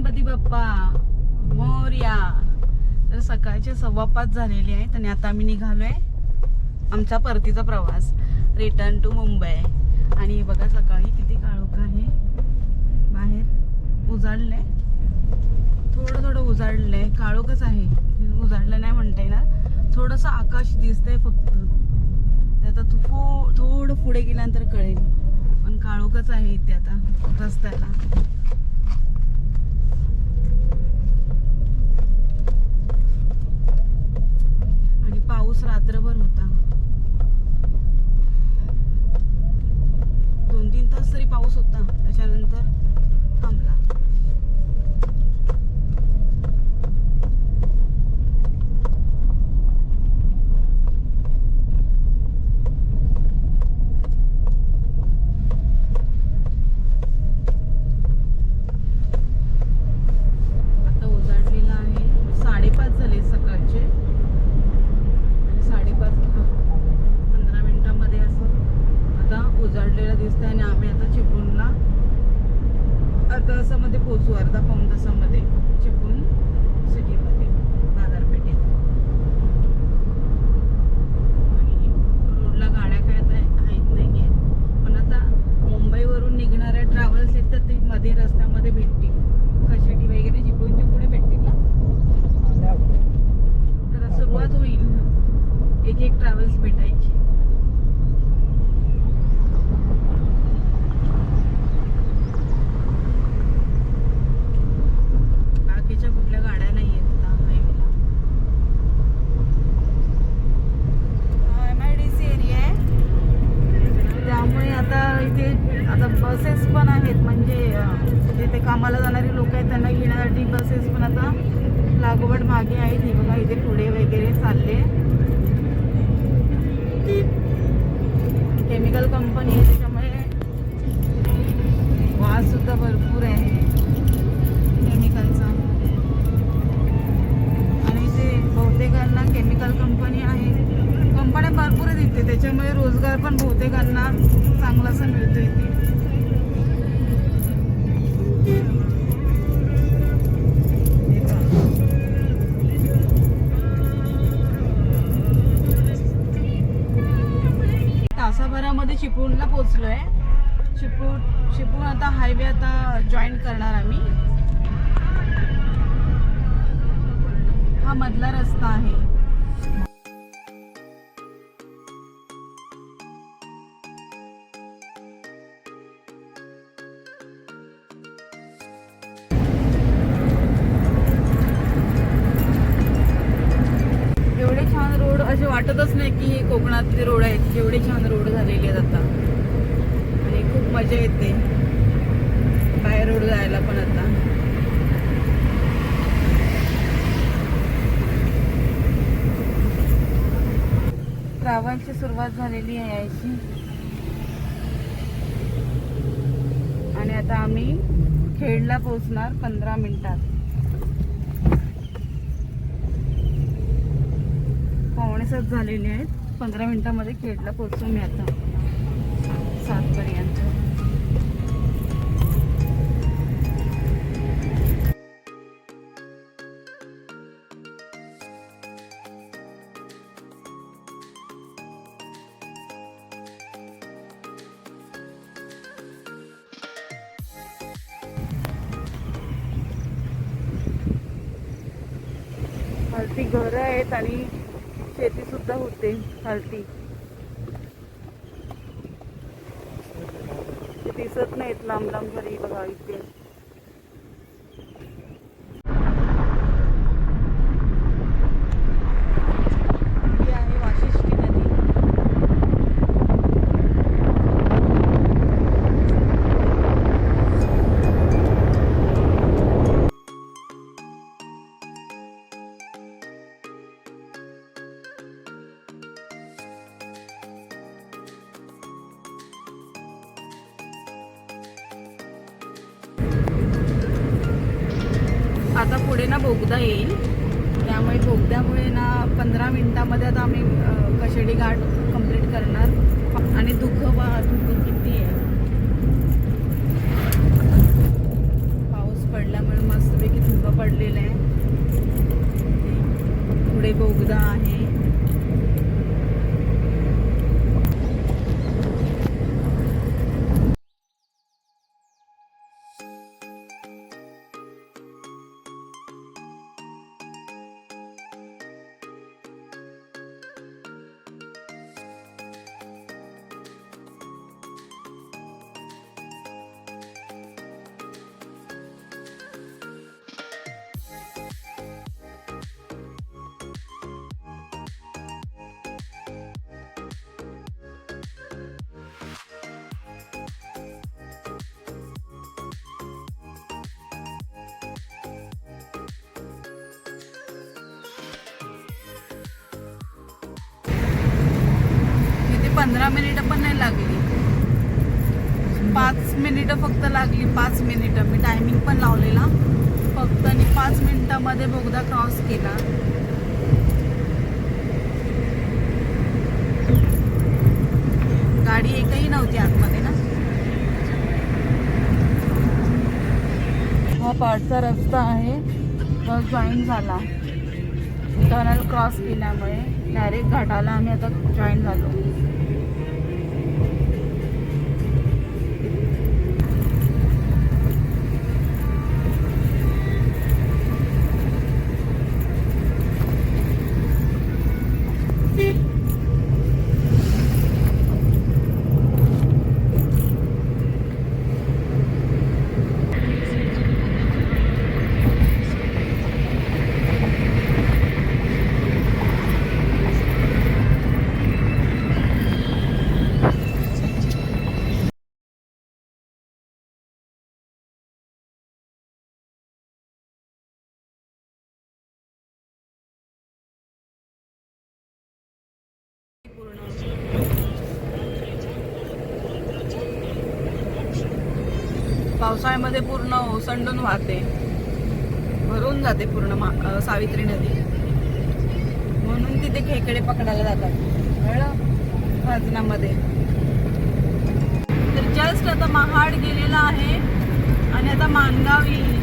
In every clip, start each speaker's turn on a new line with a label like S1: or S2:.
S1: गणपती बाप्पा मोर्या. तर सकाळचे सव्वा पाच झालेले आहेत आणि आता आम्ही निघालोय आमचा परतीचा प्रवास रिटर्न टू मुंबई. आणि बघा सकाळी किती काळोख आहे. बाहेर उजाडलंय. थोडं थोडं उजाडलंय. काळोखच आहे. उजाडलं नाही म्हणता येणार. थोडंसं आकाश दिसतंय फक्त. आता तू थोडं पुढे गेल्यानंतर कळेल. पण काळोखच आहे इथे आता रस्त्याला आणि पाऊस रात्रभर होता. दोन तीन तास तरी पाऊस होता. त्याच्यानंतर थांबला आता उजाडलेला आहे साडेपाच झाले सकाळचे आणि साडेपाच हा, पंधरा मिनिटामध्ये असं आता उजाडलेलं दिसतंय आणि आम्ही आता चिपळूणला अर्धा तासामध्ये पोहोचू अर्धा पाऊण तासामध्ये चिपळूण सिटीमध्ये बाजारपेठेत आणि रोडला गाड्या काय आता आहेत नाही आहेत पण आता मुंबईवरून निघणाऱ्या ट्रॅव्हल्स आहेत तर ते मध्ये रस्त्यामध्ये भेटतील कशाटी वगैरे चिपळूणच्या पुढे भेटतील ना तर सुरुवात होईल एक एक ट्रॅव्हल्स भेटायची बाकीच्या कुठल्या गाड्या नाही आहेत आता हायवेला M I D C area आहे त्यामुळे आता इथे आता बसेस पण आहेत म्हणजे अं, जिथे कामाला जाणारी लोक आहेत त्यांना घेण्यासाठी बसेस पण आता लागोपाठ मागे आहेत हे बघा इथे पुढे वगैरे चालले. केमिकल कंपनी आहे त्याच्यामुळे वास सुद्धा भरपूर आहे. केमिकलचा आणि ते बहुतेकांना केमिकल कंपनी आहे. कंपन्या भरपूर आहेत इथे त्याच्यामुळे रोजगार पण बहुतेकांना चांगलासा मिळतो इथे. तासाभरामध्ये चिपळूणला आहे चिपळूण चिपळूण आता हायवे आता जॉईन करणार आम्ही. हा मधला रस्ता आहे. वाटतच की कोकणातले रोड आहेत जेवढे छान रोड झालेले आहेत आता. आणि खूप मजा येते. बाहेर रोड जायला पण आता. ट्रॅव्हलची सुरुवात झालेली आहे यायची. आणि आता आम्ही खेडला पोहोचणार पंधरा मिनिटात. पावणे सात झालेले आहेत. पंधरा मिनिटामध्ये खेडला पोहोचू मी आता. सातपर्यंत. घर घरं आहेत आणि शेती सुद्धा होते खालती ते दिसत नाहीत लांब लांब घरी बघा इथे. आता पुढे ना बोगदा येईल. त्यामुळे बोगद्यामुळे ना पंधरा मिनटामध्ये आता आम्ही कशेडी घाट कंप्लीट करणार. आणि दुःख वा दुःख किती आहे. पाऊस पडल्यामुळे मस्तपैकी धुकं पडलेलं आहे. पुढे बोगदा आहे. पंधरा मिनिटं पण नाही लागली. पाच मिनिटं फक्त लागली पाच मिनिटं. मी टायमिंग पण लावलेला. फक्त आणि पाच मिनिटामध्ये बोगदा क्रॉस केला. गाडी एकही नव्हती आतमध्ये ना. हा पाठचा रस्ता आहे. तो जॉईन झाला. टनल क्रॉस केल्यामुळे डायरेक्ट घाटाला आम्ही आता जॉईन झालो. पावसाळ्यामध्ये पूर्ण ओसंडून वाहते. भरून जाते पूर्ण मा- सावित्री नदी. म्हणून तिथे खेकडे पकडायला जातात. कळलं? तर जस्ट आता महाड गेलेला आहे आणि आता मानगाव. येईल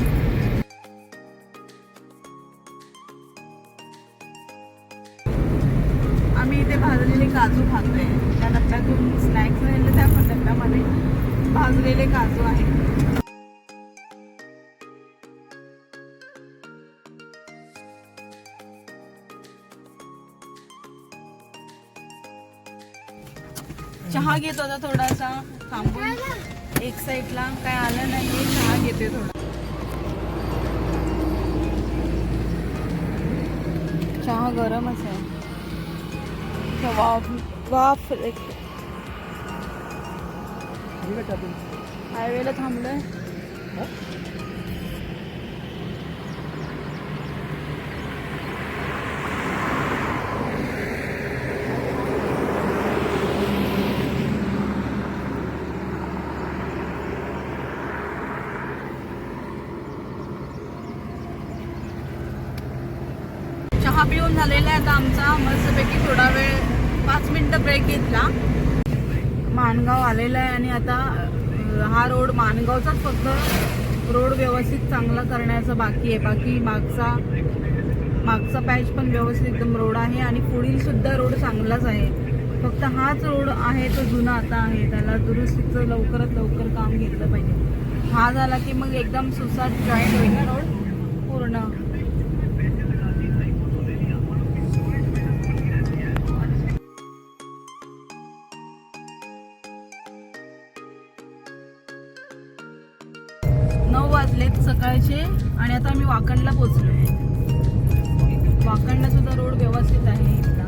S1: आम्ही इथे भाजलेले काजू खातोय. त्या डब्यातून स्नॅक्स नेले त्या पण डब्यामध्ये भाजलेले काजू आहेत. चहा घेत होता थोडासा. थांबून. एक साईडला काय आलं नाही चहा घेते थोडा. चहा गरमच आहे. वाफ वाफ हायवेला थांबलोय चहा पिऊन झालेला आहे. आता आमचा मस्तपैकी थोडा वेळ पाच मिनिटं ब्रेक घेतला. माणगाव आलेला आहे आणि आता हा रोड माणगावचाच फक्त रोड व्यवस्थित चांगला करण्याचा बाकी आहे. बाकी मागचा मागचा पॅच पण व्यवस्थित एकदम रोड आहे आणि पुढील सुद्धा रोड चांगलाच आहे. फक्त हाच रोड आहे तो जुना आता आहे. त्याला दुरुस्तीचं लवकरात लवकर काम घेतलं पाहिजे. हा झाला की मग एकदम सुसाट जॉईंट होईल ना रोड पूर्ण. नऊ वाजलेत सकाळचे आणि आता आम्ही वाकणला आहे वाकणला सुद्धा रोड व्यवस्थित आहे इथला.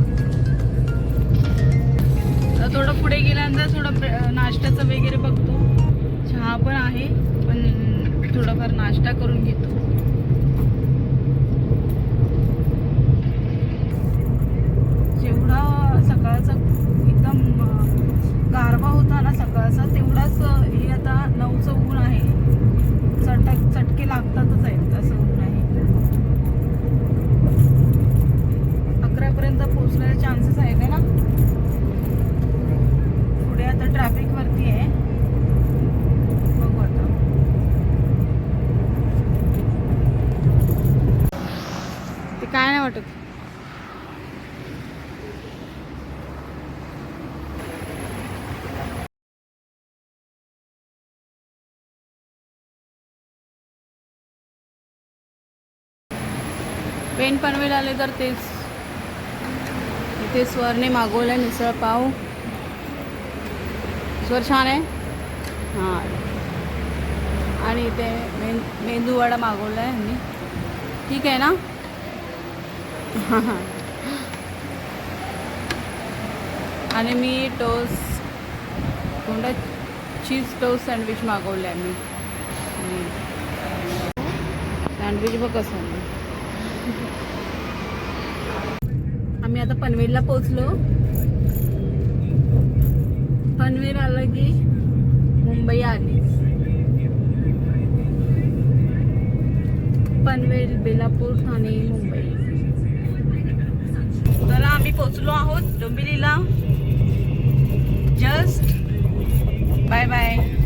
S1: थोडं पुढे गेल्यानंतर थोडं नाश्त्याचं वगैरे बघतो. चहा पण आहे पण थोडंफार नाश्ता करून घेतो जेवढा सकाळचा एकदम अं, गारवा होता ना सकाळचा तेवढाच अं, हे आता नऊचं ऊन आहे चटक चटके लागतातच आहेत असं ऊन आहे अकरापर्यंत पोहोचण्याचे आहेत ना. पुढे आता ट्रॅफिक वरती आहे. बघू आता. ते काय नाही वाटत. पेन पनवेल आले तर तेच. इथे स्वरने मागवलं आहे मिसळ पाव. स्वर छान आहे. हां. आणि इथे मे मेंदूवडा मागवला आहे मी ठीक आहे ना? हां हां आणि मी टोस्ट कोणता चीज टोस्ट सँडविच मागवलं आहे मी सँडविच बघ कसं आहे. आम्ही आता पनवेलला पोहोचलो. पनवेल आलं की मुंबई आली. पनवेल बेलापूर ठाणे मुंबई. तर आम्ही पोचलो आहोत डोंबिवलीला. Just by bye.